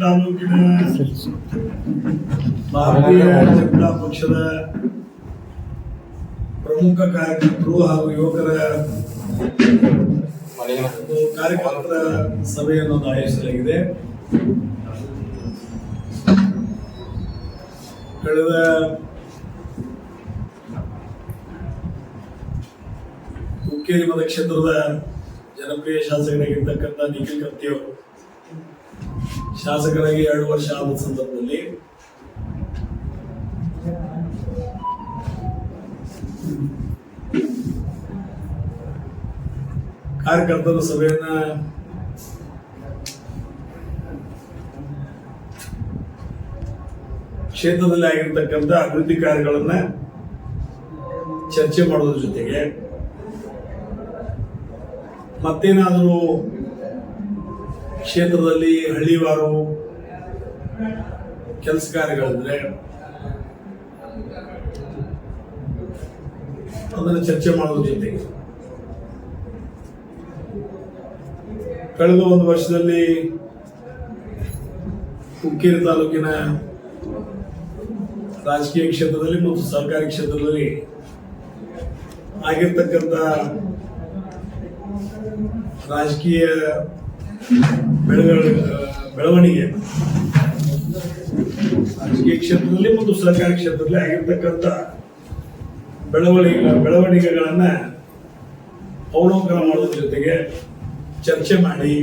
ತಾಲೂಕಿನ ಭಾರತೀಯ ಜನತಾ ಪಕ್ಷದ ಪ್ರಮುಖ ಕಾರ್ಯಕರ್ತರು ಹಾಗೂ ಯುವಕರ ಕಾರ್ಯಕರ್ತರ ಸಭೆಯನ್ನು ಆಯೋಜಿಸಲಾಗಿದೆ. ಕಳೆದ ಹುಕ್ಕೇರಿ ಮತಕ್ಷೇತ್ರದ ಜನಪ್ರಿಯ ಶಾಸಕರಾಗಿರ್ತಕ್ಕಂಥ ನಿಖಿಲ್ ಕತ್ತಿಯವರು ಶಾಸಕರಾಗಿ ಎರಡು ವರ್ಷ ಆದ ಸಂದರ್ಭದಲ್ಲಿ ಕಾರ್ಯಕರ್ತರ ಸಭೆಯನ್ನ ಕ್ಷೇತ್ರದಲ್ಲಿ ಆಗಿರ್ತಕ್ಕಂಥ ಅಭಿವೃದ್ಧಿ ಕಾರ್ಯಗಳನ್ನ ಚರ್ಚೆ ಮಾಡೋದ್ರ ಜೊತೆಗೆ ಮತ್ತೇನಾದರೂ ಕ್ಷೇತ್ರದಲ್ಲಿ ಹಳ್ಳಿವಾರು ಕೆಲಸ ಕಾರ್ಯಗಳಂದ್ರೆ ಅದನ್ನು ಚರ್ಚೆ ಮಾಡೋದ್ರ ಜೊತೆಗೆ. ಕಳೆದ ಒಂದು ವರ್ಷದಲ್ಲಿ ಹುಕ್ಕೇರಿ ತಾಲೂಕಿನ ರಾಜಕೀಯ ಕ್ಷೇತ್ರದಲ್ಲಿ ಮತ್ತು ಸರ್ಕಾರಿ ಕ್ಷೇತ್ರದಲ್ಲಿ ಆಗಿರ್ತಕ್ಕಂಥ ರಾಜಕೀಯ ಬೆಳವಣಿಗೆ ಬೆಳವಣಿಗೆ. ರಾಜಕೀಯ ಕ್ಷೇತ್ರದಲ್ಲಿ ಮತ್ತು ಸರ್ಕಾರಿ ಕ್ಷೇತ್ರದಲ್ಲಿ ಆಗಿರ್ತಕ್ಕಂಥ ಬೆಳವಣಿಗೆ ಬೆಳವಣಿಗೆಗಳನ್ನ ಅವಲೋಕನ ಮಾಡೋದ್ರ ಜೊತೆಗೆ ಚರ್ಚೆ ಮಾಡಿ,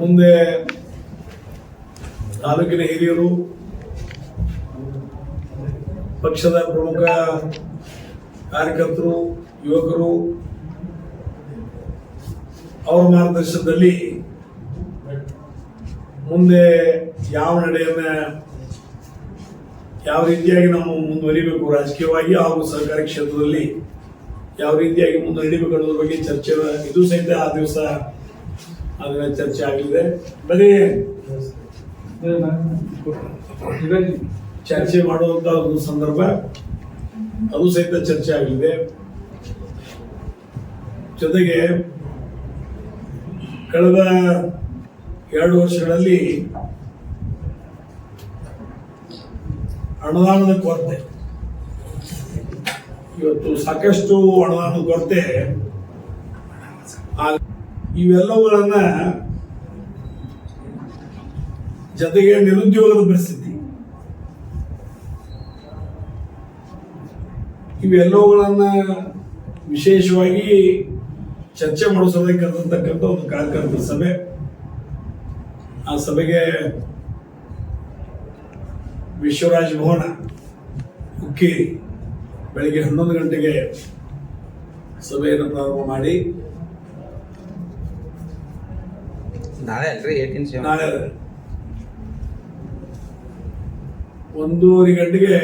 ಮುಂದೆ ತಾಲೂಕಿನ ಹಿರಿಯರು, ಪಕ್ಷದ ಪ್ರಮುಖ ಕಾರ್ಯಕರ್ತರು, ಯುವಕರು ಅವರ ಮಾರ್ಗದರ್ಶನದಲ್ಲಿ ಮುಂದೆ ಯಾವ ನಡೆಯನ್ನ ಯಾವ ರೀತಿಯಾಗಿ ನಾವು ಮುಂದುವರಿಬೇಕು ರಾಜಕೀಯವಾಗಿ ಹಾಗೂ ಸರ್ಕಾರಿ ಕ್ಷೇತ್ರದಲ್ಲಿ ಯಾವ ರೀತಿಯಾಗಿ ಮುಂದುವರಿಬೇಕು ಅನ್ನೋದ್ರ ಬಗ್ಗೆ ಚರ್ಚೆ ಇದು ಸಹಿತ ಆ ದಿವಸ ಅದನ್ನ ಚರ್ಚೆ ಆಗಲಿದೆ. ಬರೀ ಚರ್ಚೆ ಮಾಡುವಂತ ಒಂದು ಸಂದರ್ಭ. ಅದು ಸಹಿತ ಚರ್ಚೆ ಆಗಲಿದೆ. ಜೊತೆಗೆ ಕಳೆದ ಎರಡು ವರ್ಷಗಳಲ್ಲಿ ಅನುದಾನದ ಕೊರತೆ. ಇವತ್ತು ಸಾಕಷ್ಟು ಅನುದಾನದ ಕೊರತೆ. ಇವೆಲ್ಲವುಗಳನ್ನ ಜೊತೆಗೆ ನಿರುದ್ಯೋಗದ ಪರಿಸ್ಥಿತಿ. ಇವೆಲ್ಲವುಗಳನ್ನ ವಿಶೇಷವಾಗಿ ಚರ್ಚೆ ಮಾಡಿಸೋದಕ್ಕೆ ಕರೆದಿರ್ತಕ್ಕಂಥ ಒಂದು ಕಾರ್ಯಕರ್ತರ ಸಭೆ. ಆ ಸಭೆಗೆ ವಿಶ್ವರಾಜ್ ಭವನ ಉಕ್ಕಿ ಬೆಳಿಗ್ಗೆ ಹನ್ನೊಂದು ಗಂಟೆಗೆ ಸಭೆಯನ್ನು ಪ್ರಾರಂಭ ಮಾಡಿ. ನಾಳೆ ನಾಳೆ ಒಂದೂವರೆ ಗಂಟೆಗೆ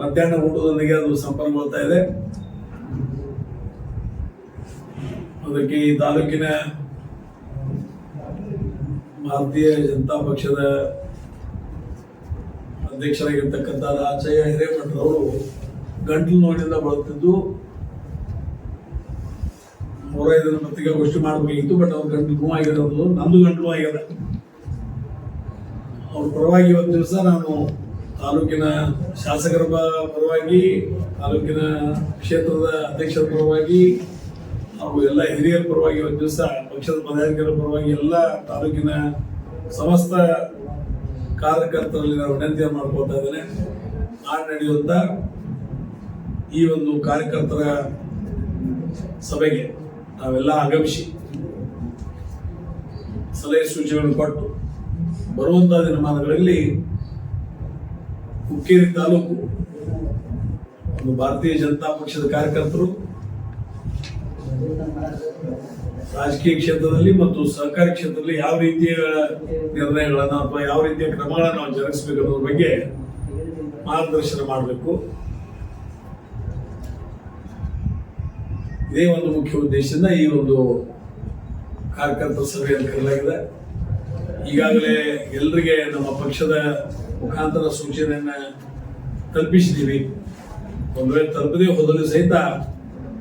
ಮಧ್ಯಾಹ್ನ ಊಟದೊಂದಿಗೆ ಅದು ಸಂಪನ್ನಗೊಳ್ತಾ ಇದೆ. ಅದಕ್ಕೆ ಈ ತಾಲೂಕಿನ ಭಾರತೀಯ ಜನತಾ ಪಕ್ಷದ ಅಧ್ಯಕ್ಷರಾಗಿರ್ತಕ್ಕಂಥ ರಾಜಯ್ಯ ಹಿರೇಮಠರವರು ಗಂಟಲು ನೋಡಿಂದ ಬರುತ್ತಿದ್ದು ಮೂರೈದು ದಿನ ಪತ್ರಿಕಾಗೋಷ್ಠಿ ಮಾಡಬೇಕಿತ್ತು ಬಟ್ ಅವ್ರ ಗಂಟಲು ನೋವಾಗಿರೋದು ನಂದು ಗಂಟಲು ಆಗ್ಯದ ಅವ್ರ ಪರವಾಗಿ ಒಂದು ದಿವಸ ನಾನು ತಾಲೂಕಿನ ಶಾಸಕರ ಪರವಾಗಿ, ತಾಲೂಕಿನ ಕ್ಷೇತ್ರದ ಅಧ್ಯಕ್ಷರ ಪರವಾಗಿ ಹಾಗೂ ಎಲ್ಲ ಹಿರಿಯರ ಪರವಾಗಿ ಒಂದು ದಿವಸ ಪಕ್ಷದ ಪದಾಧಿಕಾರಿಗಳ ಪರವಾಗಿ ಎಲ್ಲ ತಾಲೂಕಿನ ಸಮಸ್ತ ಕಾರ್ಯಕರ್ತರಲ್ಲಿ ನಾವು ವಿನಂತಿಯನ್ನು ಮಾಡ್ಕೊತಾ ಇದ್ದೇನೆ. ನಾಳೆ ನಡೆಯುವಂತ ಈ ಒಂದು ಕಾರ್ಯಕರ್ತರ ಸಭೆಗೆ ನಾವೆಲ್ಲ ಆಗಮಿಸಿ ಸಲಹೆ ಸೂಚನೆಗಳನ್ನು ಕೊಟ್ಟು ಬರುವಂತಹ ದಿನಮಾನಗಳಲ್ಲಿ ಹುಕ್ಕೇರಿ ತಾಲೂಕು ಒಂದು ಭಾರತೀಯ ಜನತಾ ಪಕ್ಷದ ಕಾರ್ಯಕರ್ತರು ರಾಜಕೀಯ ಕ್ಷೇತ್ರದಲ್ಲಿ ಮತ್ತು ಸಹಕಾರಿ ಕ್ಷೇತ್ರದಲ್ಲಿ ಯಾವ ರೀತಿಯ ನಿರ್ಣಯಗಳನ್ನು ಅಥವಾ ಯಾವ ರೀತಿಯ ಕ್ರಮಗಳನ್ನು ನಾವು ಜರುಗಿಸಬೇಕು ಅನ್ನೋದ್ರ ಬಗ್ಗೆ ಮಾರ್ಗದರ್ಶನ ಮಾಡಬೇಕು. ಇದೇ ಒಂದು ಮುಖ್ಯ ಉದ್ದೇಶದಿಂದ ಈ ಒಂದು ಕಾರ್ಯಕರ್ತರ ಸಭೆಯನ್ನು ಕರೆಯಲಾಗಿದೆ. ಈಗಾಗಲೇ ಎಲ್ರಿಗೆ ನಮ್ಮ ಪಕ್ಷದ ಮುಖಾಂತರ ಸೂಚನೆಯನ್ನ ತಲುಪಿಸಿದ್ದೀವಿ. ಒಂದು ವೇಳೆ ತಲುಪದೇ ಹೋದರೂ ಸಹಿತ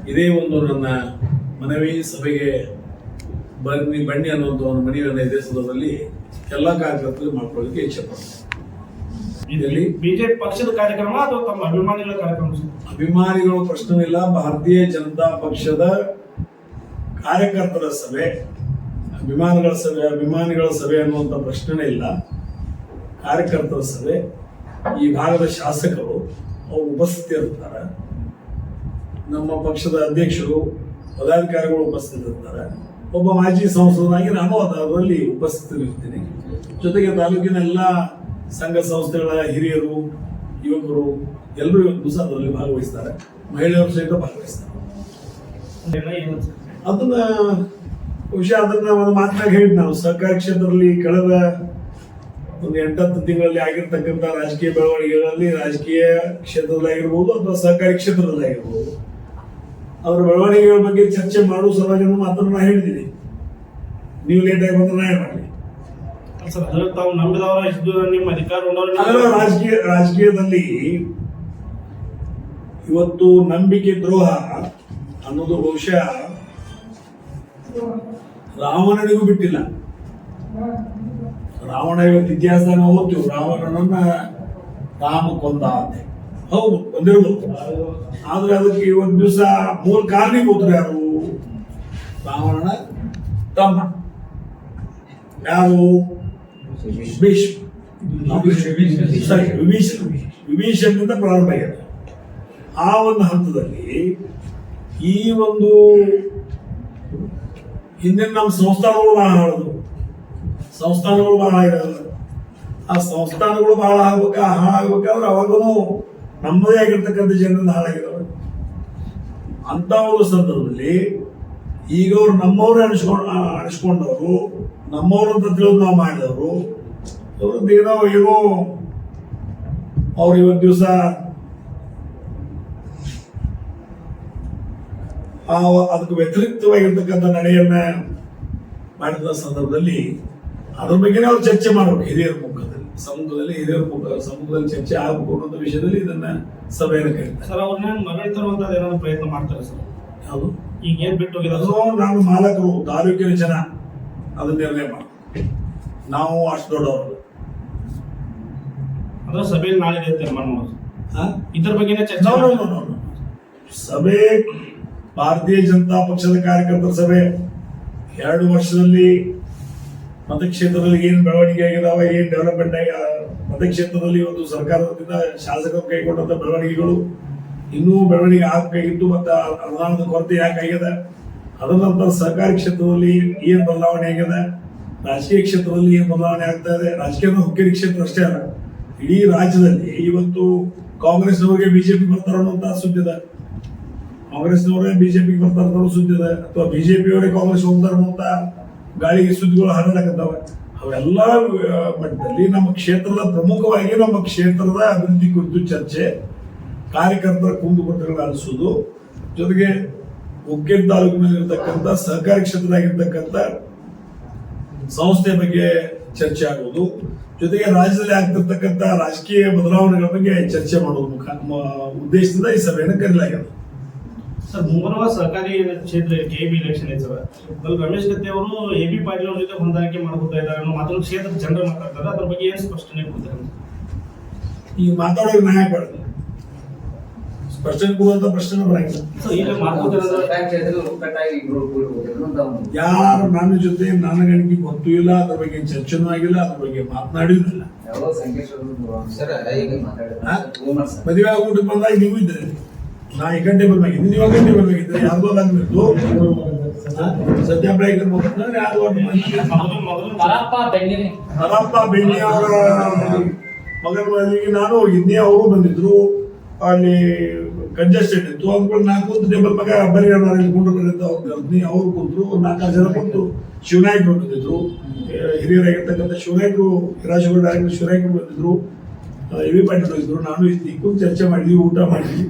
ಇದೇ ಒಂದು ನನ್ನ ಮನವಿ ಸಭೆಗೆ ಬನ್ನಿ ಬನ್ನಿ ಅನ್ನೋದು ಒಂದು ಮನವಿಯನ್ನು ಇದೇ ಸಂದರ್ಭದಲ್ಲಿ ಎಲ್ಲ ಕಾರ್ಯಕರ್ತರು ಮಾಡ್ಕೊಳ್ಳಿಕ್ಕೆ ಇಚ್ಛೆ ಪಡ್ತೀನಿ. ಇದರಲ್ಲಿ ಬಿಜೆಪಿ ಪಕ್ಷದ ಕಾರ್ಯಕ್ರಮ ಅಥವಾ ತಮ್ಮ ಅಭಿಮಾನಿಗಳ ಕಾರ್ಯಕ್ರಮ ಅಭಿಮಾನಿಗಳ ಪ್ರಶ್ನೆ ಇಲ್ಲ ಭಾರತೀಯ ಜನತಾ ಪಕ್ಷದ ಕಾರ್ಯಕರ್ತರ ಸಭೆ ಅಭಿಮಾನಿಗಳ ಸಭೆ ಅಭಿಮಾನಿಗಳ ಸಭೆ ಅನ್ನುವಂಥ ಪ್ರಶ್ನೆನೇ ಇಲ್ಲ. ಕಾರ್ಯಕರ್ತರ ಸಭೆ ಈ ಭಾಗದ ಶಾಸಕರು ಅವರು ಉಪಸ್ಥಿತಿರಿರ್ತಾರೆ ನಮ್ಮ ಪಕ್ಷದ ಅಧ್ಯಕ್ಷರು, ಪದಾಧಿಕಾರಿಗಳು ಉಪಸ್ಥಿತರಿರ್ತಾರೆ ಒಬ್ಬ ಮಾಜಿ ಸಂಸದನಾಗಿ ನಾನು ಅದರಲ್ಲಿ ಉಪಸ್ಥಿತರಿರ್ತೀನಿ. ಜೊತೆಗೆ ತಾಲೂಕಿನ ಎಲ್ಲ ಸಂಘ ಸಂಸ್ಥೆಗಳ ಹಿರಿಯರು, ಯುವಕರು ಎಲ್ಲರೂ ಇವತ್ತು ಸಹ ಅದರಲ್ಲಿ ಭಾಗವಹಿಸ್ತಾರೆ. ಮಹಿಳೆಯರು ಸಹಿತ ಭಾಗವಹಿಸ್ತಾರೆ? ಅದನ್ನ ಬಹುಶಃ ಅದನ್ನ ಒಂದು ಮಾತನಾಗ ಹೇಳಿ ನಾವು ಸರ್ಕಾರಿ ಕ್ಷೇತ್ರದಲ್ಲಿ ಕಳೆದ ಒಂದು ಎಂಟತ್ತು ತಿಂಗಳಲ್ಲಿ ಆಗಿರ್ತಕ್ಕಂಥ ರಾಜಕೀಯ ಬೆಳವಣಿಗೆಗಳಲ್ಲಿ ರಾಜಕೀಯ ಕ್ಷೇತ್ರದಲ್ಲಾಗಿರ್ಬೋದು ಅಥವಾ ಸಹಕಾರಿ ಕ್ಷೇತ್ರದಲ್ಲಾಗಿರ್ಬೋದು. ಅದರ ಬೆಳವಣಿಗೆಗಳ ಬಗ್ಗೆ ಚರ್ಚೆ ಮಾಡುವ ಸಲುವಾಗಿ ಮಾತ್ರ ನಾ ಹೇಳಿದ್ದೀನಿ. ನೀವು ಲೇಟಾಗಿ ಬಂದ್ರೆ ನಾ ಹೇಳಿ ತಾವು ನಂಬಿದವರ ಇದ್ದು ನಿಮ್ಮ ಅಧಿಕಾರ ರಾಜಕೀಯ ರಾಜಕೀಯದಲ್ಲಿ ಇವತ್ತು ನಂಬಿಕೆ ದ್ರೋಹ ಅನ್ನೋದು ಬಹುಶಃ ರಾವಣನಿಗೂ ಬಿಟ್ಟಿಲ್ಲ. ರಾವಣ ಇವತ್ತು ಇತಿಹಾಸ ನಾವು ಓದ್ತೀವಿ ರಾವಣನನ್ನ ರಾಮ ಕೊಂದ ಅಂತ ಹೌದು ಕೊಂದಿರ್ಬೋದು ಆದ್ರೆ ಅದಕ್ಕೆ ಒಂದು ದಿವಸ ಮೂಲ ಕಾರಣೀಭೂತರು ಯಾರು? ರಾವಣ, ತಮ್ಮ. ಯಾರು? ಸರಿ, ವಿಭೀಷಣ. ವಿಭೀಷಣದಿಂದ ಪ್ರಾರಂಭ ಆಗಿದೆ. ಆ ಒಂದು ಹಂತದಲ್ಲಿ ಈ ಒಂದು ಹಿಂದಿನ ನಮ್ಮ ಸಂಸ್ಥಾನಗಳು ಬಹಳ ಹಾಳದು ಸಂಸ್ಥಾನಗಳು ಬಹಳ ಇರಲ್ಲ. ಆ ಸಂಸ್ಥಾನಗಳು ಬಹಳ ಆಗ್ಬೇಕಾ ಹಾಳಾಗ್ಬೇಕಾದ್ರೆ ಅವಾಗೂ ನಮ್ಮದೇ ಆಗಿರ್ತಕ್ಕಂಥ ಜನರಿಂದ ಹಾಳಾಗಿದ್ದಾವೆ ಅಂತ ಒಂದು ಸಂದರ್ಭದಲ್ಲಿ ಈಗ ಅವ್ರು ನಮ್ಮವ್ರೇ ಅನಿಸ್ಕೊಂಡು ಅನಿಸ್ಕೊಂಡವರು, ನಮ್ಮವ್ರು ಅಂತ ತಿಳಿದು ನಾವು ಮಾಡಿದವರು ಅವ್ರದ್ದು ಏನೋ ಏನೋ ಅವ್ರು ಇವತ್ತು ದಿವಸ ಅದಕ್ಕೆ ವ್ಯತಿರಿಕ್ತವಾಗಿರ್ತಕ್ಕಂಥ ನಡೆಯನ್ನ ಮಾಡಿದ ಸಂದರ್ಭದಲ್ಲಿ ಅದ್ರ ಬಗ್ಗೆನೇ ಅವ್ರು ಚರ್ಚೆ ಮಾಡ್ಬೇಕು ಹಿರಿಯರ ಮುಖದಲ್ಲಿ ಸಮೂಹದಲ್ಲಿ ಹಿರಿಯರ ಸಮುದ್ರದಲ್ಲಿ ಸಮೂಹದಲ್ಲಿ ಚರ್ಚೆ ಆಗಬೇಕು ಅನ್ನೋ ವಿಷಯದಲ್ಲಿ ಇದನ್ನ ಸಭೆಯನ್ನು ಕರೀತಾರೆ. ಸರ್ ಅವ್ರನ್ನ ಮರಳಿ ತರುವಂತದ್ದು ಏನಾದ್ರು ಪ್ರಯತ್ನ ಮಾಡ್ತಾರೆ ಸರ್. ಯಾವುದು? ಈಗ ಏನ್ ಬಿಟ್ಟು ಹೋಗಿದಾರೆ ನಾನು ಮಾಲಕರು ತಾಲೂಕಿನ ಜನ. ಅದನ್ನ ನಿರ್ಣಯ ಮಾಡಿ ನಾವು ಅಷ್ಟು ದೊಡ್ಡವರು ಅದ್ರ ಸಭೆಯಲ್ಲಿ ನಾಳೆ ತೀರ್ಮಾನ ಮಾಡೋದು ಹಾ? ಇದ್ರ ಬಗ್ಗೆನೇ ಚರ್ಚೆ. ಸಭೆ ಭಾರತೀಯ ಜನತಾ ಪಕ್ಷದ ಕಾರ್ಯಕರ್ತರ ಸಭೆ. ಎರಡು ವರ್ಷದಲ್ಲಿ ಮತಕ್ಷೇತ್ರದಲ್ಲಿ ಏನ್ ಬೆಳವಣಿಗೆ ಆಗಿದಾವ, ಏನ್ ಡೆವಲಪ್ಮೆಂಟ್ ಆಗಿ ಮತಕ್ಷೇತ್ರದಲ್ಲಿ ಒಂದು ಸರ್ಕಾರದಿಂದ ಶಾಸಕರು ಕೈಗೊಂಡಂತ ಬೆಳವಣಿಗೆಗಳು ಇನ್ನೂ ಬೆಳವಣಿಗೆ ಆಗಬೇಕಾಗಿತ್ತು ಮತ್ತೆ ಅನುದಾನದ ಕೊರತೆ ಯಾಕಾಗ್ಯದ ಅದರ ನಂತರ ಸರ್ಕಾರಿ ಕ್ಷೇತ್ರದಲ್ಲಿ ಏನ್ ಬದಲಾವಣೆ ಆಗ್ಯದ ರಾಜಕೀಯ ಕ್ಷೇತ್ರದಲ್ಲಿ ಏನ್ ಬದಲಾವಣೆ ಆಗ್ತಾ ಇದೆ? ರಾಜಕೀಯ ಹುಕ್ಕೇರಿ ಕ್ಷೇತ್ರ ಅಷ್ಟೇ ಅಲ್ಲ, ಇಡೀ ರಾಜ್ಯದಲ್ಲಿ ಇವತ್ತು ಕಾಂಗ್ರೆಸ್ನವರಿಗೆ ಬಿಜೆಪಿ ಬರ್ತಾರ ಅನ್ನುವಂತ ಸುದ್ದಿ ಇದೆ. ಕಾಂಗ್ರೆಸ್ನವರೇ ಬಿಜೆಪಿಗೆ ಬರ್ತಾರ ಸುದ್ದಿ ಇದೆ. ಅಥವಾ ಬಿಜೆಪಿಯವರೇ ಕಾಂಗ್ರೆಸ್ ಹೋಗ್ತಾರ ಅನ್ನುವಂತ ಗಾಳಿಗೆ ಸುದ್ದಿಗಳು ಹರಡಕತ್ತಾವೆ. ಅವೆಲ್ಲ ಮಟ್ಟದಲ್ಲಿ ನಮ್ಮ ಕ್ಷೇತ್ರದ ಪ್ರಮುಖವಾಗಿ ನಮ್ಮ ಕ್ಷೇತ್ರದ ಅಭಿವೃದ್ಧಿ ಕುರಿತು ಚರ್ಚೆ, ಕಾರ್ಯಕರ್ತರ ಕುಂದುಕೊರತೆಗಳು ಅನಿಸೋದು ಜೊತೆಗೆ ಉಕ್ಕೇರಿ ತಾಲೂಕಿನಲ್ಲಿರ್ತಕ್ಕಂಥ ಸಹಕಾರಿ ಕ್ಷೇತ್ರದಾಗಿರ್ತಕ್ಕಂಥ ಸಂಸ್ಥೆ ಬಗ್ಗೆ ಚರ್ಚೆ ಆಗುವುದು, ಜೊತೆಗೆ ರಾಜ್ಯದಲ್ಲಿ ಆಗ್ತಿರ್ತಕ್ಕಂಥ ರಾಜಕೀಯ ಬದಲಾವಣೆಗಳ ಬಗ್ಗೆ ಚರ್ಚೆ ಮಾಡೋದು ಮುಖ ಉದ್ದೇಶದಿಂದ ಈ ಸಭೆಯನ್ನು ಕರೆಯಲಾಗಿದೆ ಸರ್ ಮುಂಬರುವ ಸರ್ಕಾರಿ ಕ್ಷೇತ್ರ ಕೆ ಬಿ ಎಲೆಕ್ಷನ್ ಐತೆ ಸರ್. ಅಲ್ಲಿ ರಮೇಶ್ ಗದ್ದೆ ಅವರು ಎ ಬಿ ಪಾಟೀಲ್ ಅವ್ರ ಜೊತೆ ಹೊಂದಾಣಿಕೆ ಮಾಡ್ಕೊತಾ ಇದ್ದಾರೆ ಅನ್ನೋ ಮಾತನ್ನು ಕ್ಷೇತ್ರದ ಜನರು ಮಾತಾಡ್ತಾರೆ. ಅದ್ರ ಬಗ್ಗೆ ಏನು ಸ್ಪಷ್ಟನೆ ಕೊಡ್ತಾರೆ? ಈಗ ಮಾತಾಡೋಕೆ ನ್ಯಾಯ ಬೇಡ ಸ್ಪಷ್ಟನೆ ಕೊಡುವಂತ ಪ್ರಶ್ನೆ ಬರಂಗಿಲ್ಲ ಸೊ ಈಗ ಒಂದು ಯಾರು ನನ್ನ ಜೊತೆ ನನಗನಿಗೆ ಗೊತ್ತೂ ಇಲ್ಲ ಅದ್ರ ಬಗ್ಗೆ ಚರ್ಚೆನೂ ಆಗಿಲ್ಲ ಅದ್ರ ಬಗ್ಗೆ ಈಗ ಹಾ? ಮದುವೆ ಆಗ್ಬಿಟ್ಟು ಬಂದಾಗ ನೀವು ಇದ್ದರೆ. ನಾ ಈ ಗಂಟೆ ಬರ್ಬೇಕಿದ್ದೆ ನೀವು ಆ ಗಂಟೆ ಬರ್ಬೇಕಿದ್ರೆ ಯಾವುದೋ ಬ್ರೇಕ್ ಪರಪ್ಪ ಬೆಂಗಿನಿ ಹರಪ್ಪ ಬೆಣ್ಣೆ. ಅವರ ಮಗನ ನಾನು ಹೋಗಿದ್ದೆ ಅವರು ಬಂದಿದ್ರು. ಅಲ್ಲಿ ಕಂಜೆಸ್ಟೆಡ್ ಇತ್ತು. ಅಂದ್ಕೊಂಡು ನಾಲ್ಕು ಕುಂತು ಟೇಬಲ್ ಮಗ ಬರೀ ಇಲ್ಲಿ ಬಂದಿದ್ದ ಅವ್ರು ಕರ್ದ್ನಿ ಅವ್ರು ಕುಂತ್ರು. ನಾಲ್ಕು ಜನ ಕುಂತು ಶಿವನಾಯ್ಕರು ಬಂದಿದ್ರು. ಹಿರಿಯರಾಗಿರ್ತಕ್ಕಂಥ ಶಿವನಾಯ್ಕರು ಡೈರೆಕ್ಟರ್ ಶಿವನಾಯ್ಕರು ಬಂದಿದ್ರು. ಎ ವಿ ಪಾಟೀಲ್ ಇದ್ರು ನಾನು ಇದ್ದೀನಿ ಕೂತು ಚರ್ಚೆ ಮಾಡಿದ್ವಿ ಊಟ ಮಾಡಿದ್ವಿ.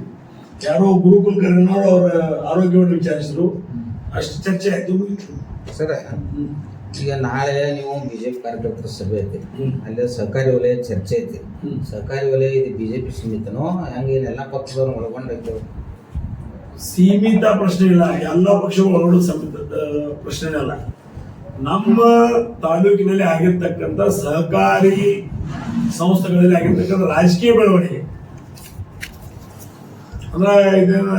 ಯಾರೋ ಗುರುಕುಲ್ ಕರೆನವರು ಅವರ ಆರೋಗ್ಯವನ್ನು ವಿಚಾರಿಸಿದ್ರು. ಅಷ್ಟು ಚರ್ಚೆ ಆಯ್ತು ಸರ ಈಗ ನಾಳೆ ನೀವು ಬಿಜೆಪಿ ಕಾರ್ಯಕರ್ತರ ಸಭೆ ಐತಿ. ಅಲ್ಲಿ ಸಹಕಾರಿ ವಲಯ ಚರ್ಚೆ ಐತಿ. ಸರ್ಕಾರಿ ಸಹಕಾರಿ ವಲಯ ಇದು ಬಿಜೆಪಿ ಸೀಮಿತನೋ ಹಂಗೆ ಎಲ್ಲ ಪಕ್ಷದವ್ರನ್ನ ಒಳಗೊಂಡೈತೆ? ಸೀಮಿತ ಪ್ರಶ್ನೆ ಇಲ್ಲ. ಎಲ್ಲ ಪಕ್ಷಗಳು ಒಳಗೊಂಡು ಸಮಿತ ಪ್ರಶ್ನೆ ಅಲ್ಲ. ನಮ್ಮ ತಾಲೂಕಿನಲ್ಲಿ ಆಗಿರ್ತಕ್ಕಂಥ ಸಹಕಾರಿ ಸಂಸ್ಥೆಗಳಲ್ಲಿ ಆಗಿರ್ತಕ್ಕಂಥ ರಾಜಕೀಯ ಬೆಳವಣಿಗೆ ಅಂದ್ರೆ ಇದೇನು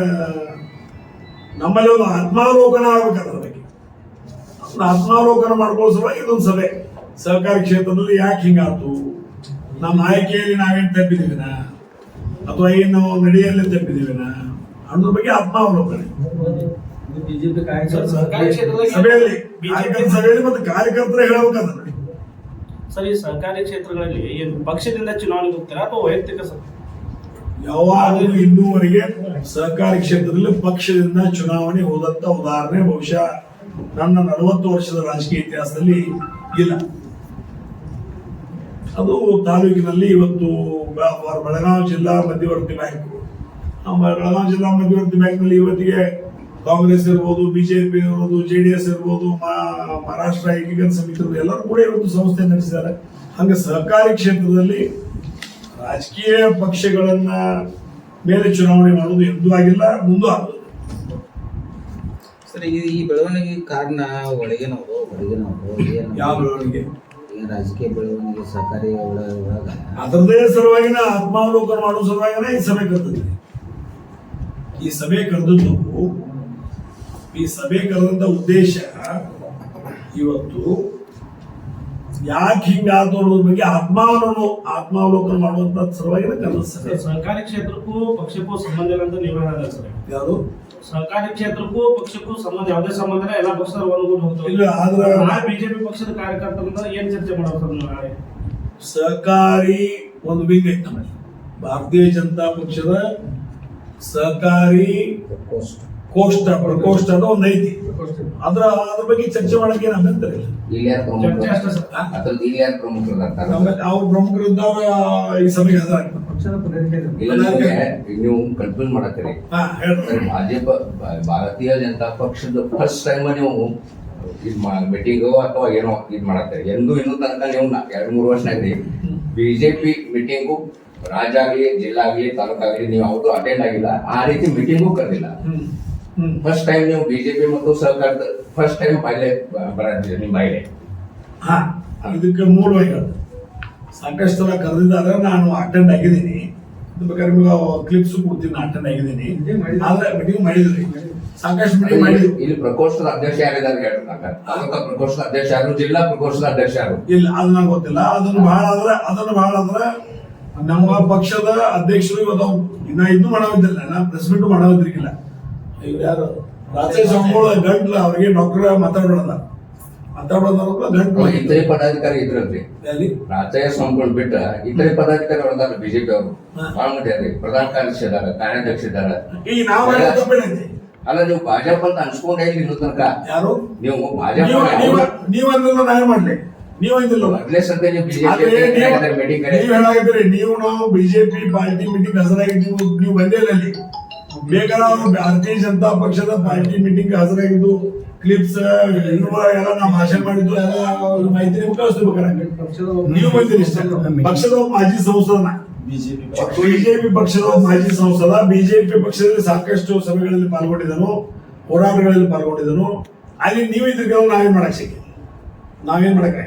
ನಮ್ಮಲ್ಲಿ ಒಂದು ಆತ್ಮಾವಲೋಕನ ಆಗ್ಬೇಕಾದ್ರೆ ಬಗ್ಗೆ. ಅದನ್ನ ಆತ್ಮಾವಲೋಕನ ಮಾಡ್ಕೊಳ್ಳೋ ಸಲುವಾಗಿ ಇದೊಂದು ಸಭೆ. ಸಹಕಾರಿ ಕ್ಷೇತ್ರದಲ್ಲಿ ಯಾಕೆ ಹಿಂಗಾತು ನಮ್ಮ ಆಯ್ಕೆಯಲ್ಲಿ ನಾವೇನು ತಪ್ಪಿದೀವಿನ ಅಥವಾ ಏನು ನಡೆಯಲ್ಲಿ ತಪ್ಪಿದೀವಿನ ಅನ್ನೋದ್ರ ಬಗ್ಗೆ ಆತ್ಮಾವಲೋಕನೆ. ಸಭೆಯಲ್ಲಿ ಸಭೆಯಲ್ಲಿ ಮತ್ತೆ ಕಾರ್ಯಕರ್ತರೇ ಹೇಳ್ಬೇಕಂತ ಸರಿ ಈ ಸರ್ಕಾರಿ ಕ್ಷೇತ್ರಗಳಲ್ಲಿ ಏನು ಪಕ್ಷದಿಂದ ಚುನಾವಣೆಗೆ ಹೋಗ್ತೀರಾ ಅಥವಾ ವೈಯಕ್ತಿಕ ಯಾವಾಗಲೂ ಇನ್ನೂವರೆಗೆ ಸಹಕಾರಿ ಕ್ಷೇತ್ರದಲ್ಲಿ ಪಕ್ಷದಿಂದ ಚುನಾವಣೆ ಹೋದಂತ ಉದಾಹರಣೆ ಬಹುಶಃ ನನ್ನ ನಲವತ್ತು ವರ್ಷದ ರಾಜಕೀಯ ಇತಿಹಾಸದಲ್ಲಿ ಇಲ್ಲ. ಅದು ತಾಲೂಕಿನಲ್ಲಿ ಇವತ್ತು ಬೆಳಗಾವಿ ಜಿಲ್ಲಾ ಮಧ್ಯವರ್ತಿ ಬ್ಯಾಂಕ್. ಬೆಳಗಾವಿ ಜಿಲ್ಲಾ ಮಧ್ಯವರ್ತಿ ಬ್ಯಾಂಕ್ನಲ್ಲಿ ಇವತ್ತಿಗೆ ಕಾಂಗ್ರೆಸ್ ಇರ್ಬೋದು, ಬಿಜೆಪಿ ಇರ್ಬೋದು, ಜೆ ಡಿ ಎಸ್ ಇರ್ಬೋದು ಮಹಾರಾಷ್ಟ್ರ ಏಕೀಕರಣ ಸಮಿತಿ ಎಲ್ಲರೂ ಕೂಡ ಇವತ್ತು ಸಂಸ್ಥೆ ನಡೆಸಿದ್ದಾರೆ. ಹಂಗೆ ಸಹಕಾರಿ ಕ್ಷೇತ್ರದಲ್ಲಿ ರಾಜಕೀಯ ಪಕ್ಷಗಳನ್ನ ಮೇಲೆ ಚುನಾವಣೆ ಮಾಡುವುದು ಎಂದೂ ಆಗಿಲ್ಲ ಮುಂದೂ ಆಗುದು ಸರ್ ಈ ಈ ಬೆಳವಣಿಗೆ ಕಾರಣ ಒಳಗಿನವರು ಹೊರಗಿನವರು ಯಾವ ಬೆಳವಣಿಗೆ? ರಾಜಕೀಯ ಬೆಳವಣಿಗೆ ಸಹಕಾರಿ ಒಳ- ಒಳಗ? ಅದರದೇ ಸಲುವಾಗಿನ ಆತ್ಮಾವಲೋಕನ ಮಾಡುವ ಸಲುವಾಗಿನ ಈ ಸಭೆ ಕರೆದಿದೆ ಈ ಸಭೆ ಕರೆದದ್ದು ಈ ಸಭೆ ಕರೆದಂತ ಉದ್ದೇಶ ಇವತ್ತು ಯಾಕೆ ಹಿಂಗಾದ್ರು ಅನ್ನೋದ್ರ ಬಗ್ಗೆ ಆತ್ಮಾವಲೋಕನ ಆತ್ಮಾವಲೋಕನ ಮಾಡುವಂತ ಸಲುವಾಗಿ ಕರೆದ ಸಹಕಾರಿ ಸರ್ಕಾರಿ ಕ್ಷೇತ್ರಕ್ಕೂ ಪಕ್ಷಕ್ಕೂ ಸಂಬಂಧ ಇಲ್ಲ ಅಂತ ನೀವು ಹೇಳಿದ್ರೆ ಸರ್. ಯಾವುದು? ಸಹಕಾರಿ ಕ್ಷೇತ್ರಕ್ಕೂ ಪಕ್ಷಕ್ಕೂ ಸಂಬಂಧ ಯಾವುದೇ ಸಂಬಂಧ ಇಲ್ಲ ಎಲ್ಲ ಪಕ್ಷದ ಒಂದ್ಗೂಡಿ ಹೋಗ್ತಾರೆ ಇಲ್ಲ ಆದ್ರೆ ಬಿಜೆಪಿ ಪಕ್ಷದ ಕಾರ್ಯಕರ್ತರಿಂದ ಏನ್ ಚರ್ಚೆ ಮಾಡೋದು ನಾಳೆ? ಸಹಕಾರಿ ಒಂದು ವಿಂಗ್ ಐತೆ ನಮ್ಮಲ್ಲಿ. ಭಾರತೀಯ ಜನತಾ ಪಕ್ಷದ ಸಹಕಾರಿ ಪೋಸ್ಟ್ ಕೋಷ್ಟ ಪ್ರಕೋಷ್ಠ ಅದು ಒಂದು ಐತಿ. ಅದ್ರ ಅದ್ರ ಬಗ್ಗೆ ಚರ್ಚೆ ಮಾಡಕ್ಕೆ ಏನು ಅಭ್ಯಂತರ ಇಲ್ಲ ಚರ್ಚೆ ಪ್ರಮುಖರು ಅಷ್ಟೇ ಸರ್. ಅದ್ರದ್ದು ಪ್ರಮುಖರು ಅವ್ರ ಪ್ರಮುಖರಿದ್ದವ್ರ ಈ ಸಭೆಗೆ ನೀವು ಕನ್ಫ್ಯೂಸ್ ಮಾಡತ್ತೀರಿ ಹಾ ಹೇಳ್ರಿ ಭಾಜಪ ಭಾರತೀಯ ಜನತಾ ಪಕ್ಷದ ಫಸ್ಟ್ ಟೈಮ್ ನೀವು ಇದ್ ಮೀಟಿಂಗ್ ಅಥವಾ ಏನೋ ಇದ್ ಮಾಡತ್ತೀರಿ. ಎಂದು ಇನ್ನೂ ತನಕ ನೀವು ನಾ- ಎರಡ್ ಮೂರು ವರ್ಷ ಆಗ್ರಿ ಬಿಜೆಪಿ ಮೀಟಿಂಗು ರಾಜ್ಯ ಆಗ್ಲಿ ಜಿಲ್ಲಾ ಆಗ್ಲಿ ತಾಲೂಕಾಗ್ಲಿ ನೀವು ಯಾವುದು ಅಟೆಂಡ್ ಆಗಿಲ್ಲ. ಆ ರೀತಿ ಮೀಟಿಂಗು ಕರೆದಿಲ್ಲ. ಹ್ಮ್. ಫಸ್ಟ್ ಟೈಮ್ ನೀವು ಬಿಜೆಪಿ ಮತ್ತು ಸರ್ಕಾರದ ಫಸ್ಟ್ ಟೈಮ್ ಬಾಯ್ಲೆ ಬರತ್ತೀರಿ ನಿಮ್ಮ ಬಾಯ್ಲೆ ಹಾ ಇದಕ್ಕೆ ಮೂರು ಹೇಳ್ದೆ. ಸಾಕಷ್ಟು ಸಲ ಕರೆದಿದ್ದಾರೆ ನಾನು ಅಟೆಂಡ್ ಆಗಿದ್ದೀನಿ. ಬೇಕಾದ್ರೆ ನಿಮಗೆ ಕ್ಲಿಪ್ಸ್ ಕೊಡ್ತೀನಿ ಅಟೆಂಡ್ ಆಗಿದ್ದೀನಿ. ಆದ್ರೆ ಮೀಟಿಂಗ್ ಮಾಡಿದ್ರಿ. ಸಾಕಷ್ಟು ಮೀಟಿಂಗ್ ಮಾಡಿದ್ವಿ ಇಲ್ಲಿ ಪ್ರಕೋಷ್ಠದ ಅಧ್ಯಕ್ಷ ಯಾರಿದ್ದಾರೆ ಹೇಳ್ಬೇಕು ಪ್ರಕೋಷ್ಠದ ಅಧ್ಯಕ್ಷ ಯಾರು ಜಿಲ್ಲಾ ಪ್ರಕೋಷ್ಠದ ಅಧ್ಯಕ್ಷ ಯಾರು? ಇಲ್ಲ ಅದು ನಂಗೆ ಗೊತ್ತಿಲ್ಲ. ಅದನ್ನು ಬಹಳ ಆದ್ರೆ ಅದನ್ನು ಬಹಳ ಆದ್ರೆ ನಮ್ಮ ಪಕ್ಷದ ಅಧ್ಯಕ್ಷರು ಇವತ್ತು ಇನ್ನ ಇನ್ನೂ ಮಾಡೋದಿಲ್ಲ ನಾ ಪ್ರೆಸ್ ಮೀಟ್ ಮಾಡೋದಿರ್ಕಿಲ್ಲ ಇವ್ರು ಯಾರು ಗಂಟ್ಲು ಅವ್ರಿಗೆ ಡಾಕ್ಟರ್ ಮಾತಾಡೋಣ ಗಂಟ್ಲು. ಇತರೆ ಪದಾಧಿಕಾರಿ ಇದ್ರಲ್ರಿ ರಾಜಯ್ಯ ಸ್ವಾಮಿಗಳು ಬಿಟ್ಟ ಇತರೆ ಪದಾಧಿಕಾರಿ ಹೊಡೆದಾರ ಬಿಜೆಪಿ ಅವರು. ಭಾಳ ಪ್ರಧಾನ ಕಾರ್ಯದರ್ಶಿ ಇದಾರ ಕಾರ್ಯಾಧ್ಯಕ್ಷ ಇದಾರ ಈಗ ನಾವು ಮಾಡಿದ ಅಲ್ಲ ನೀವು ಭಾಜಪ ಅಂತ ಅನ್ಸ್ಕೊಂಡೇ ಇಲ್ಲ ಇನ್ನೂ ತನಕ. ಯಾರು? ನೀವು ಭಾಜಪ ನೀವು ನೀವು ನಾನು ಮಾಡ್ಲಿ. ನೀವು ಅಂದಿಲ್ಲ ಮೊದಲೇ ಸದ್ಯ ನೀವು ಆದ್ರೆ ಬಿಜೆಪಿ ಮೀಟಿಂಗ್ ನೀವು ನೀವು ನಾವು ಬಿಜೆಪಿ ಪಾರ್ಟಿ ಮೀಟಿಂಗ್ ಹೆಸರಾಗಿ ನೀವು ನೀವು ಬಂದೇ ಅಲ್ಲಿ. ಬೇಕಾದ್ರೆ ಅವರು ಭಾರತೀಯ ಜನತಾ ಪಕ್ಷದ ಪಾರ್ಟಿ ಮೀಟಿಂಗ್ ಹಾಜರಾಗಿದ್ದು ಕ್ಲಿಪ್ಸ್ ಎಲ್ಲ ನಾವು ಭಾಷಣ ಮಾಡಿದ್ದು ಎಲ್ಲ ಅವ್ರ ಮಾಹಿತಿ ನಿಮ್ಗೆ ಕಳಿಸ್ಬೇಕು ನೀವು ಬಂದಿರಿ ಪಕ್ಷದ ಒಬ್ಬ ಮಾಜಿ ಸಂಸದನ. ಬಿಜೆಪಿ ಪಕ್ಷದ ಮಾಜಿ ಸಂಸದ. ಬಿಜೆಪಿ ಪಕ್ಷದಲ್ಲಿ ಸಾಕಷ್ಟು ಸಭೆಗಳಲ್ಲಿ ಪಾಲ್ಗೊಂಡಿದ್ದನು ಹೋರಾಟಗಳಲ್ಲಿ ಪಾಲ್ಗೊಂಡಿದ್ದನು. ಅಲ್ಲಿ ನೀವು ಇದ್ರಿಗೆ ನಾವೇನ್ ಮಾಡಕ್ ಸಿಕ್ಕಿ ನಾವೇನ್ ಮಾಡಕ್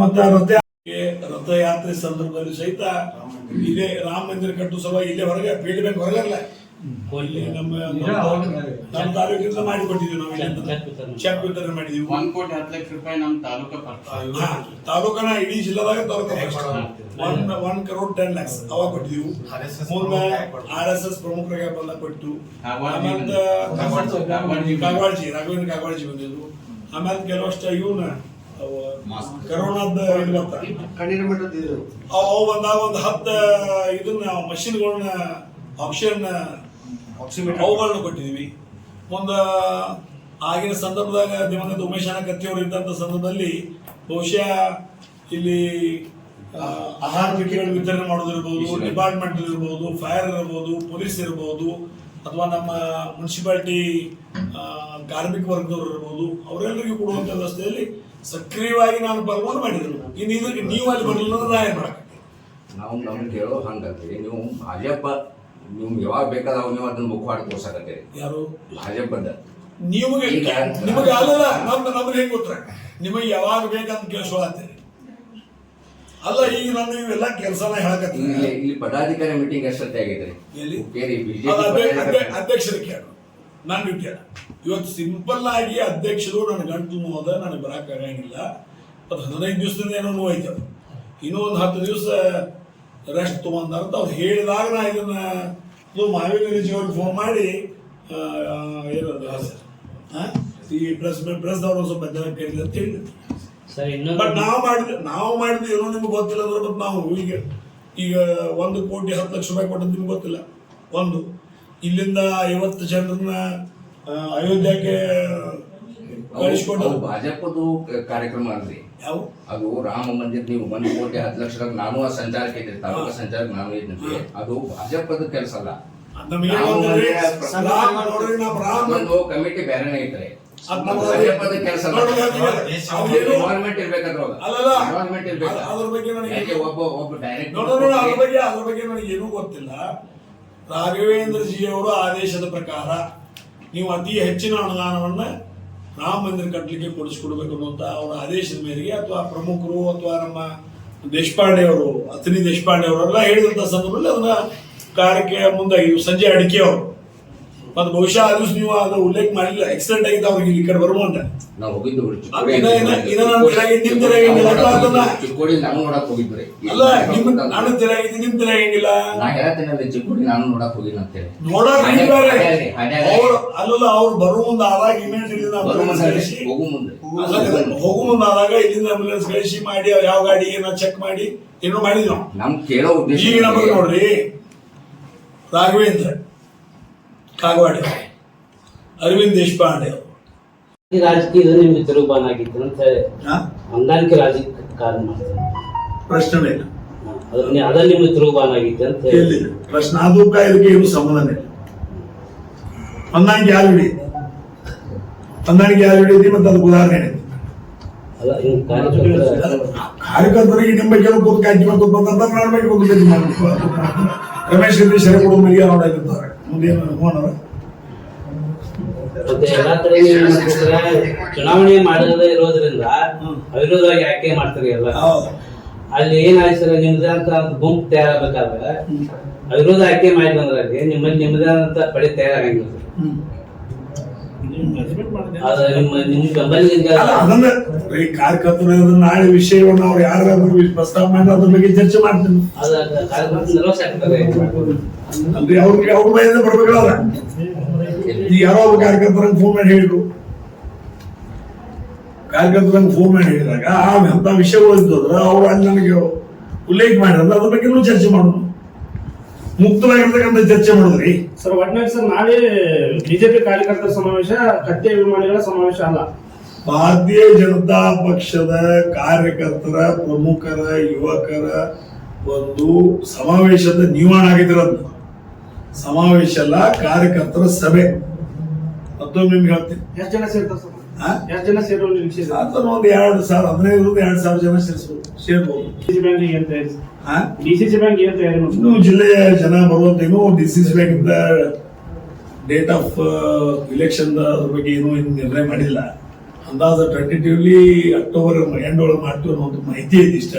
ಮತ್ತೆ ರಸ್ತೆ ರಥಯಾತ್ರೆ ಸಂದರ್ಭದಲ್ಲಿ ಸಹಿತ ಇಲ್ಲೇ ರಾಮ ಮಂದಿರ ಕಟ್ಟು ಸಲುವಾಗಿ ಇಲ್ಲೇ ಹೊರಗೆ ಫೀಲ್ಡ್ ಬ್ಯಾಂಕ್ ಹೊರಗಲ್ಲ. ಇಲ್ಲಿ ನಮ್ಮ ನಮ್ಮ ತಾಲೂಕಿಂದ ಮಾಡಿಕೊಟ್ಟಿದ್ದೀವಿ ನಾವು ಇಲ್ಲಿಂದ ಚೆಕ್ ವಿತರಣೆ. ಮಾಡಿದೀವಿ ಒಂದ್ ಕೋಟಿ ಹತ್ತು ಲಕ್ಷ ರೂಪಾಯಿ ನಮ್ಮ ತಾಲೂಕ ತಾಲೂಕನ ಇಡೀ ಜಿಲ್ಲಾದಾಗ ತಾಲೂಕ one one crore ten lakhs ಅವಾಗ ಕೊಟ್ಟಿದ್ದೀವಿ. ಮುಂದೆ ಆರ್ ಎಸ್ ಎಸ್ ಪ್ರಮುಖರಿಗೆ ಬಂದ ಕೊಟ್ಟು ಆಮೇಲೆ ಕಾಗವಾಡ್ಜಿ ರಾಘವೇಂದ್ರ ಕಾಗವಾಡ್ಜಿ ಬಂದಿದ್ರು ಆಮೇಲೆ ಕೆಲವಷ್ಟು ಇವನ್ನ ಕರೋನಾದ ಇದು ಅವು ಅವು ಬಂದಾಗ ಒಂದು ಹತ್ತು ಇದನ್ನ ಮಷಿನ್ಗಳನ್ನ ಆಪ್ಷನ್ ಅವುಗಳನ್ನ ಕೊಟ್ಟಿದೀವಿ. ಒಂದು ಆಗಿನ ಸಂದರ್ಭದಾಗ ದಿವಂಗತ ಉಮೇಶ್ ಅಣ್ಣ ಕತ್ತಿಯವರು ಇದ್ದಂಥ ಸಂದರ್ಭದಲ್ಲಿ ಬಹುಶಃ ಇಲ್ಲಿ ಆಹಾರ ಕಿಟ್ಗಳು ವಿತರಣೆ ಮಾಡೋದಿರ್ಬೋದು ಡಿಪಾರ್ಟ್ಮೆಂಟ್ ಇರ್ಬೋದು ಫೈರ್ ಇರ್ಬೋದು ಪೊಲೀಸ್ ಇರ್ಬೋದು ಅಥವಾ ನಮ್ಮ ಮುನ್ಸಿಪಾಲ್ಟಿ ಕಾರ್ಮಿಕ ವರ್ಗದವರು ಇರ್ಬೋದು ಅವರೆಲ್ಲರಿಗೂ ಕೊಡುವಂಥ ವ್ಯವಸ್ಥೆಯಲ್ಲಿ ಸಕ್ರಿಯವಾಗಿ ನಾನು ಬರ್ಬೋದು ಮಾಡಿದ್ರು. ಇನ್ನು ಇದಕ್ಕೆ ನೀವು ಅಲ್ಲಿ ಬರಲಿಲ್ಲ ಅಂದ್ರೆ ನಾ ಏನ್ ಮಾಡಕ್ಕೆ? ನಾವು ನಮ್ಗೆ ಕೇಳೋ ಹಂಗಲ್ರಿ ನೀವು ಭಾಜಪ ನೀವು ಯಾವಾಗ ಬೇಕಾದಾಗ ನೀವು ಅದನ್ನ ಮುಖವಾಡ ತೋರ್ಸಕತ್ತೀರಿ ಯಾರು? ಭಾಜಪದ ನಿಮಗೆ ನಿಮಗೆ ಅಲ್ಲಲ್ಲ ನಮ್ದು ನಮ್ಗೆ ಹೆಂಗ್ ಗೊತ್ತ? ನಿಮಗೆ ಯಾವಾಗ ಬೇಕಂತ ಕೇಳಿಸ್ಕೊಳತ್ತೀರಿ ಅಲ್ಲ ಈಗ ನಾನು ಇವೆಲ್ಲ ಕೆಲಸನ ಹೇಳಕತ್ತೀನಿ. ಇಲ್ಲಿ ಇಲ್ಲಿ ಪದಾಧಿಕಾರಿ ಮೀಟಿಂಗ್ ಎಷ್ಟೊತ್ತೆ ಆಗೈತ್ರಿ ಎಲ್ಲಿ? ಬೇರೆ ಅದು ಬಿಜೆಪಿ ಅಧ್ಯ- ಅಧ್ಯ- ಅಧ್ಯಕ್ಷರು ಕೇಳು ನಾನು ಡ್ಯೂಟಿ ಇವತ್ತು ಸಿಂಪಲ್ ಆಗಿ ಅಧ್ಯಕ್ಷರು ನನ್ನ ಗಂಟು ನೋದ ನನಗೆ ಬರಕ್ ಆಗಂಗಿಲ್ಲ ಅದು ಹದಿನೈದು ದಿವಸದಿಂದ ಏನೋ ನೋವಾಯ್ತು ಅದು. ಇನ್ನೂ ಒಂದು ಹತ್ತು ದಿವಸ ರೆಸ್ಟ್ ತೊಗೊಂಡಂತ ಅವ್ರು ಹೇಳಿದಾಗ ನಾ ಇದನ್ನ ಅವ್ರಿಗೆ ಫೋನ್ ಮಾಡಿ ಏನದು ಆ? ಈ ಪ್ರೆಸ್ ಪ್ರೆಸ್ದವ್ರು ಸ್ವಲ್ಪ ಜನ ಕೇಳಿದೆ ಅಂತ ಹೇಳಿದ್ರು. ಸರ್ ಇನ್ನೊಂದು ಬಟ್ ನಾವು ಮಾಡಿದ ನಾವು ಮಾಡಿದ್ವಿ ಏನೋ ನಿಮ್ಗೆ ಗೊತ್ತಿಲ್ಲ ಅಂದ್ರೆ ಮತ್ತೆ ನಾವು ಈಗ ಈಗ ಒಂದು ಕೋಟಿ ಹತ್ತು ಲಕ್ಷ ರೂಪಾಯಿ ಕೊಟ್ಟದ್ದು ನಿಮ್ಗೆ ಗೊತ್ತಿಲ್ಲ. ಒಂದು. ಇಲ್ಲಿಂದ ಐವತ್ತು ಜನರನ್ನ ಅಯೋಧ್ಯೆಗೆ ಅದು ಭಾಜಪದು ಕಾರ್ಯಕ್ರಮ ಅಲ್ರಿ ಯಾವ? ಅದು ರಾಮ ಮಂದಿರ ನೀವು ಒಂದು ಕೋಟಿ ಹತ್ತು ಲಕ್ಷ ನಾನು ಆ ಸಂಚಾರಕ್ಕೆ ಇದ್ದೆ ತಾಲೂಕು ಸಂಚಾರಕ್ಕೆ ನಾನು ಇದ್ದಂತೆ ಅದು ಭಾಜಪದ ಕೆಲಸ ಅಲ್ಲ. ಕಮಿಟಿ ಬೇರೆನೇ ಐತ್ರಿ. ಇರ್ಬೇಕಾದ್ರೆ ಒಬ್ಬ ಒಬ್ಬ ಡೈರೆಕ್ಟ್ ಅದ್ರ ಬಗ್ಗೆ ನನಗೆ ಏನೂ ಗೊತ್ತಿಲ್ಲ. ರಾಘವೇಂದ್ರ ಜಿಯವರು ಆದೇಶದ ಪ್ರಕಾರ ನೀವು ಅತಿ ಹೆಚ್ಚಿನ ಅನುದಾನವನ್ನು ರಾಮ ಮಂದಿರ ಕಟ್ಟಲಿಕ್ಕೆ ಕೊಡಿಸ್ಕೊಡ್ಬೇಕು ಅನ್ನುವಂಥ ಅವರ ಆದೇಶದ ಮೇರೆಗೆ ಅಥವಾ ಪ್ರಮುಖರು ಅಥವಾ ನಮ್ಮ ದೇಶಪಾಂಡೆ ಅವರು ದೇಶಪಾಂಡೆ ಅವರೆಲ್ಲ ಹೇಳಿದಂತ ಸಂದರ್ಭದಲ್ಲಿ ಅದನ್ನ ಕಾರ್ಯಕ್ಕೆ ಮುಂದೆ ಇವು ಸಂಜೆ ಅಡಿಕೆ ಅವರು ಮತ್ತೆ ಬಹುಶಃ ಆಲ್ಯೂಸ್ ನೀವು ಅದು ಉಲ್ಲೇಖ ಮಾಡಿಲ್ಲ. ಆಕ್ಸಿಡೆಂಟ್ ಆಗಿದ್ದ ಅವ್ರಿಗೆ ಈ ಕಡೆ ಬರುವಂತ ನಾವು ಹೋಗಿದ್ದು ಚಿಕ್ಕೋಡಿ ನಾನು ನೋಡಕ್ ಹೋಗಿದ್ರಿ ಅಲ್ಲ ನಿಮ್ ನಾನು ತಿರಾಗಿದ್ದೀನಿ ನಿಮ್ ತಿರಾಗಿಲ್ಲ ನಾ ಹೇಳ್ತೇನೆ ಚಿಕ್ಕೋಡಿ ನಾನು ನೋಡಕ್ ಹೋಗಿಲ್ಲ ಅಂತ ಹೇಳಿ. ನೋಡಕ್ ಅವ್ರು ಅಲ್ಲಲ್ಲ ಅವ್ರು ಬರುವ ಮುಂದೆ ಆದಾಗ ಇಮೇಜ್ ಇಲ್ಲಿಂದ ಹೋಗು ಮುಂದೆ. ಅಲ್ಲ, ಹೋಗು ಮುಂದೆ ಆದಾಗ ಇಲ್ಲಿಂದ ಆಂಬುಲೆನ್ಸ್ ಕಳಿಸಿ ಮಾಡಿ ಅವ್ರ ಯಾವ ಗಾಡಿ ಏನೋ ಚೆಕ್ ಮಾಡಿ ಏನೋ ಮಾಡಿದ್ವಿ ನಾವು ನಮ್ ಕೇಳೋ ಉದ್ದೇಶ ಈಗ ನಮಗೆ ನೋಡ್ರಿ. ರಾಘವೇಂದ್ರ ಕಾಗವಾಡಿ. ಅರವಿಂದ್ ದೇಶಪಾಂಡೆ ಅವರು. ರಾಜಕೀಯ ರಾಜಕೀಯದ ನಿಮ್ಗೆ ತಿರುಗುಬಾನ್ ಆಗಿತ್ತು ಅಂತ? ಹೊಂದಾಣಿಕೆ ರಾಜಕಾರಣ ಮಾಡ್ತಾರೆ ಪ್ರಶ್ನೆ ಇಲ್ಲ. ಅದನ್ನ ಅದ ನಿಮಗೆ ತಿರುಗುಬಾನ್ ಆಗಿತ್ತು ಅಂತ ಹೇಳಿ. ಪ್ರಶ್ನೆ ಅದು ಇದಕ್ಕೆ ಏನು ಸಂಬಂಧನೇ ಇಲ್ಲ. ಹೊಂದಾಣಿಕೆ ಯಾರು ಹಿಡಿಯುತ್ತೆ? ಹೊಂದಾಣಿಕೆ ಯಾರು ಹಿಡಿಯುತ್ತೆ ಮತ್ತೆ ಅದಕ್ಕೆ ಉದಾಹರಣೆ ಕಾರ್ಯಕರ್ತರಿಗೆ ನಿಮ್ಮ ಬಗ್ಗೆ ಕೂತ್ ಕಾಯ್ತಿ ಕೂತ್ ಬಂದಂತ ನನ್ನ ಬಗ್ಗೆ ಕೂತ್ ಮಾಡ್ಬೇಕು. ರಮೇಶ್ ಮೇಲೆ ನೋಡಾಕಿರ್ತಾರೆ ಮುಂದೇನು ಹೋನವ ಮತ್ತೆ ಎಲ್ಲಾ ಕಡೆ ಏನ್ ಮಾಡ್ತಿರ್ತಾರೆ, ಚುನಾವಣೆ ಮಾಡದೇ ಇರೋದ್ರಿಂದ ಅವಿರೋಧವಾಗಿ ಆಯ್ಕೆ ಮಾಡ್ತಾರೆ ಎಲ್ಲ ಅಲ್ಲಿ ಏನಾಯ್ತು ಸರ್ ನಿಮ್ದೇ ಅಂತ ಗುಂಪು ತಯಾರಾಗಬೇಕಾದ್ರೆ ಅವಿರೋಧ ಆಯ್ಕೆ ಮಾಡಿದ್ರಲ್ಲಿ ನಿಮ್ಮಲ್ಲಿ ನಿಮ್ಮದೇ ಅಂತ ಪಡೆ ತಯಾರಾಗಂಗಿಲ್ಲ. ಮಾಡಿದೆ ಕಾರ್ಯಕರ್ತರು ನಾಳೆ ವಿಷಯವನ್ನು ಅವ್ರು ಯಾರಾದ್ರೂ ಪ್ರಸ್ತಾಪ ಮಾಡಿ ಅದ್ರ ಬಗ್ಗೆ ಚರ್ಚೆ ಮಾಡ್ತೀನಿ. ಅಂದ್ರೆ ಅವ್ರಿಗೆ ಅವ್ರ ಮೈಯಿಂದ ಬರ್ಬೇಕಲ್ಲ ಈಗ ಯಾರೋ ಒಬ್ಬ ಕಾರ್ಯಕರ್ತರಂಗೆ ಫೋನ್ ಮಾಡಿ ಹೇಳಿದ್ರು. ಕಾರ್ಯಕರ್ತರಂಗೆ ಫೋನ್ ಮಾಡಿ ಹೇಳಿದಾಗ ಆ ಅಂತ ವಿಷಯಗಳು ಇದ್ದದ್ರ ಅವ್ರು ಅಲ್ಲಿ ನನಗೆ ಉಲ್ಲೇಖ ಮಾಡಿದ್ರೆ ಅದ್ರ ಬಗ್ಗೆ ಚರ್ಚೆ ಮಾಡೋಣ. ಮುಕ್ತವಾಗಿರ್ತಕ್ಕಂಥ ಚರ್ಚೆ ಮಾಡಿದ್ರಿ? ಸರ್ ಒಟ್ನಲ್ಲಿ ಸರ್ ನಾಳೆ ಬಿಜೆಪಿ ಕಾರ್ಯಕರ್ತರ ಸಮಾವೇಶ ಕತ್ತೆ ಅಭಿಮಾನಿಗಳ ಸಮಾವೇಶ ಅಲ್ಲ. ಭಾರತೀಯ ಜನತಾ ಪಕ್ಷದ ಕಾರ್ಯಕರ್ತರ ಪ್ರಮುಖರ ಯುವಕರ ಒಂದು ಸಮಾವೇಶದ ನಿರ್ಮಾಣ ಆಗಿದ್ರದ್ದು ಸಮಾವೇಶ ಅಲ್ಲ ಕಾರ್ಯಕರ್ತರ ಸಭೆ. ಮತ್ತೊಮ್ಮೆ ನಿಮ್ಗೆ ಹೇಳ್ತೀನಿ. ಎಷ್ಟು ಜನ ಸೇರ್ತಾರೆ ಸರ್? ಎಷ್ಟು ಜನ ಸೇರೋ ಇದೆ ಒಂದು ಎರಡು ಸಾವಿರ ಹದಿನೈದರಿಂದ ಎರಡು ಸಾವಿರ ಜನ ಸೇರಿಸ್ಬೋದು. ಸೇರ್ಬೋದು. ಡಿಸಿಸಿ ಬ್ಯಾಂಕ್ ಏನ್ ತಯಾರಿ ಆ? ಡಿಸಿಸಿ ಬ್ಯಾಂಕ್ ಏನ್ ತಯಾರಿ ಇನ್ನು ಜಿಲ್ಲೆಯ ಜನ ಬರುವಂತ ಏನು ಡಿ ಸಿ ಸಿ ಬ್ಯಾಂಕಿಂದ ಡೇಟ್ ಆಫ್ ಇಲೆಕ್ಷನ್ ಅದ್ರ ಬಗ್ಗೆ ಏನೂ ಇನ್ನು ನಿರ್ಣಯ ಮಾಡಿಲ್ಲ. ಅಂದಾಜು ಟ್ವೆಂಟೇಟಿವ್ಲಿ ಅಕ್ಟೋಬರ್ ಎಂಡ್ ಒಳಗೆ ಮಾಡ್ತೀವಿ ಅನ್ನೋ ಒಂದು ಮಾಹಿತಿ ಐತಿ ಇಷ್ಟ.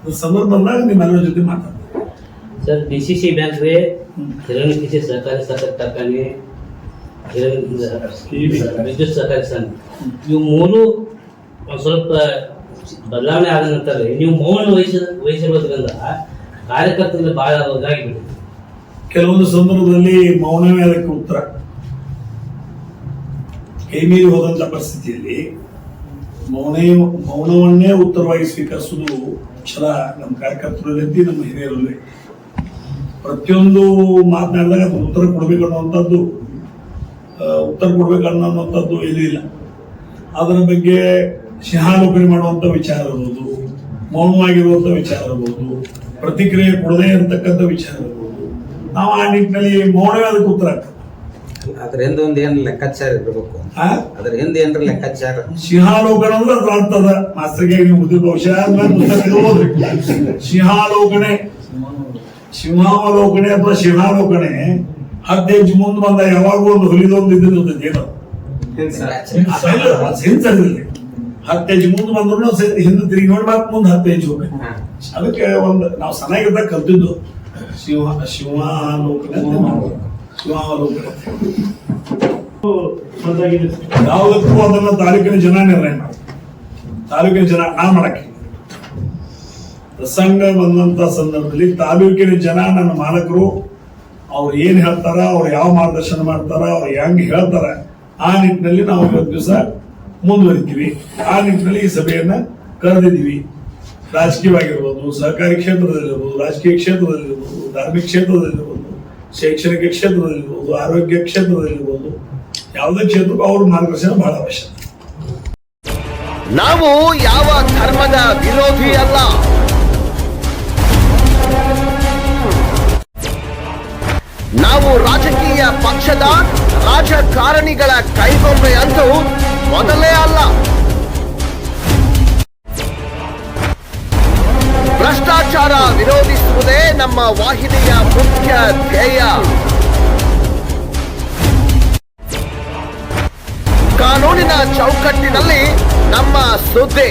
ಅದು ಸಂದರ್ಭ ಬಂದಾಗ ನಿಮ್ಮೆಲ್ಲರ ಜೊತೆ ಮಾತಾಡ್ತೀನಿ. Sir D C C bank ರೀ ಹಿರಣ್ಯ ಕೃಷಿ ಸಹಕಾರಿ ಸಹಕಾರ ಕಾರ್ಖಾನೆ ವಿದ್ಯುತ್ ಸಹಕಾರಿ ಸಂಘ ಇವು ಮೂರು ಒಂದ್ ಸ್ವಲ್ಪ ಬದಲಾವಣೆ ಆದ ನಂತರ ನೀವು ಮೌನ ವಹಿಸ ವಹಿಸಿರೋದ್ರಿಂದ ಕಾರ್ಯಕರ್ತರಲ್ಲಿ ಬಹಳ ಇದಾಗಿಬಿಟ್ಟಿದೆ ಕೆಲವೊಂದು ಸಂದರ್ಭದಲ್ಲಿ ಮೌನವೇ ಅದಕ್ಕೆ ಉತ್ತರ. ಕೈ ಮೀರಿ ಹೋದಂತ ಪರಿಸ್ಥಿತಿಯಲ್ಲಿ ಮೌನೇ ಮೌನವನ್ನೇ ಉತ್ತರವಾಗಿ ಸ್ವೀಕರಿಸುವುದು ಛಲ ನಮ್ಮ ಕಾರ್ಯಕರ್ತರಲ್ಲಿ ನಮ್ಮ ಹಿರಿಯರಲ್ಲಿ. ಪ್ರತಿಯೊಂದು ಮಾತನಾಡಿದಾಗ ಉತ್ತರ ಕೊಡಬೇಕು ಅನ್ನುವಂಥದ್ದು ಉತ್ತರ ಕೊಡಬೇಕು ಅನ್ನೋವಂಥದ್ದು ಏನೂ ಇಲ್ಲ. ಅದರ ಬಗ್ಗೆ ಶಿಹಾನುಪರಿ ಮಾಡುವಂಥ ವಿಚಾರ ಇರ್ಬೋದು ಮೌನವಾಗಿರುವಂಥ ವಿಚಾರ ಇರ್ಬೋದು ಪ್ರತಿಕ್ರಿಯೆ ಕೊಡದೇ ಇರತಕ್ಕಂಥ ವಿಚಾರ ಇರ್ಬೋದು. ನಾವು ಆ ನಿಟ್ಟಿನಲ್ಲಿ ಮೌನವೇ ಅದಕ್ಕೆ ಉತ್ತರ ಅದ್ರ ಹಿಂದೆ ಒಂದು ಏನು ಲೆಕ್ಕಾಚಾರ ಇರ್ಬೇಕು? ಅದ್ರ ಹಿಂದೆ ಏನ್ರ ಲೆಕ್ಕಾಚಾರ? ಸಿಂಹಾಲೋಕನ ಅಂದ್ರೆ ಅದು ಅದ ಮಾಸ್ತರ್ಗೆ ನೀವು ಮುದ್ದೆ ಬಹುಶಃ ಅಥವಾ ಸಿಂಹಾಲೋಕನೆ ಹತ್ತು ಹೆಜ್ಜೆ ಮುಂದೆ ಬಂದ ಯಾವಾಗೂ ಒಂದು ಹುಲಿದೊಂದು ಇದ್ದಿರ್ತದೆ ಏನೋ ಹಿಂಸದಿಲ್ಲ ಹತ್ತು ಹೆಜ್ಜೆ ಮುಂದೆ ಬಂದ್ರು ಹಿಂದೆ ತಿರುಗಿ ನೋಡಿ ಮತ್ತೆ ಮುಂದೆ ಹತ್ತು ಹೆಜ್ಜೆ ಹೋಗ್ಬೇಕು ಅದಕ್ಕೆ ಒಂದು ನಾವು ಸಣ್ಣಗಿದ್ದಾಗ ಕಲ್ತಿದ್ದು. ಶಿವ ಶಿವಾಲೋಕನೆ ಸ್ವಂತಾಗಿದೆ ಯಾವುದಕ್ಕೂ ಅದನ್ನ ತಾಲೂಕಿನ ಜನ ನಿರ್ಣಯ ಮಾಡ್ತಾರೆ ತಾಲೂಕಿನ ಜನ ನಾ ಮಾಡಕ್ಕೆ. ಪ್ರಸಂಗ ಬಂದಂತ ಸಂದರ್ಭದಲ್ಲಿ ತಾಲೂಕಿನ ಜನ ನನ್ನ ಮಾಲಕರು ಅವ್ರು ಏನು ಹೇಳ್ತಾರ, ಅವ್ರು ಯಾವ ಮಾರ್ಗದರ್ಶನ ಮಾಡ್ತಾರ, ಅವ್ರು ಹೆಂಗ್ ಹೇಳ್ತಾರ, ಆ ನಿಟ್ಟಿನಲ್ಲಿ ನಾವು ಇವತ್ತು ದಿವಸ ಮುಂದುವರಿತೀವಿ. ಆ ನಿಟ್ಟಿನಲ್ಲಿ ಈ ಸಭೆಯನ್ನ ಕರೆದಿದ್ದೀವಿ. ರಾಜಕೀಯವಾಗಿರ್ಬೋದು ಸಹಕಾರಿ ಕ್ಷೇತ್ರದಲ್ಲಿರ್ಬೋದು, ರಾಜಕೀಯ ಕ್ಷೇತ್ರದಲ್ಲಿರ್ಬೋದು, ಧಾರ್ಮಿಕ ಕ್ಷೇತ್ರದಲ್ಲಿರ್ಬೋದು, ಶೈಕ್ಷಣಿಕ ಕ್ಷೇತ್ರದಲ್ಲಿರ್ಬೋದು, ಆರೋಗ್ಯ ಕ್ಷೇತ್ರದಲ್ಲಿರ್ಬೋದು, ಯಾವುದೇ ಕ್ಷೇತ್ರಕ್ಕೂ ಅವ್ರ ಮಾರ್ಗದರ್ಶನ ಬಹಳ ಅವಶ್ಯಕ. ನಾವು ಯಾವ ಧರ್ಮದ ವಿರೋಧಿ ಅಲ್ಲ ನಾವು ರಾಜಕೀಯ ಪಕ್ಷದ ರಾಜಕಾರಣಿಗಳ ಕೈಗೊಂಬೆ ಅಂತೂ ಮೊದಲೇ ಅಲ್ಲ. ಭ್ರಷ್ಟಾಚಾರ ವಿರೋಧಿಸುವುದೇ ನಮ್ಮ ವಾಹಿನಿಯ ಮುಖ್ಯ ಧ್ಯೇಯ. ಕಾನೂನಿನ ಚೌಕಟ್ಟಿನಲ್ಲಿ ನಮ್ಮ ಸುದ್ದಿ.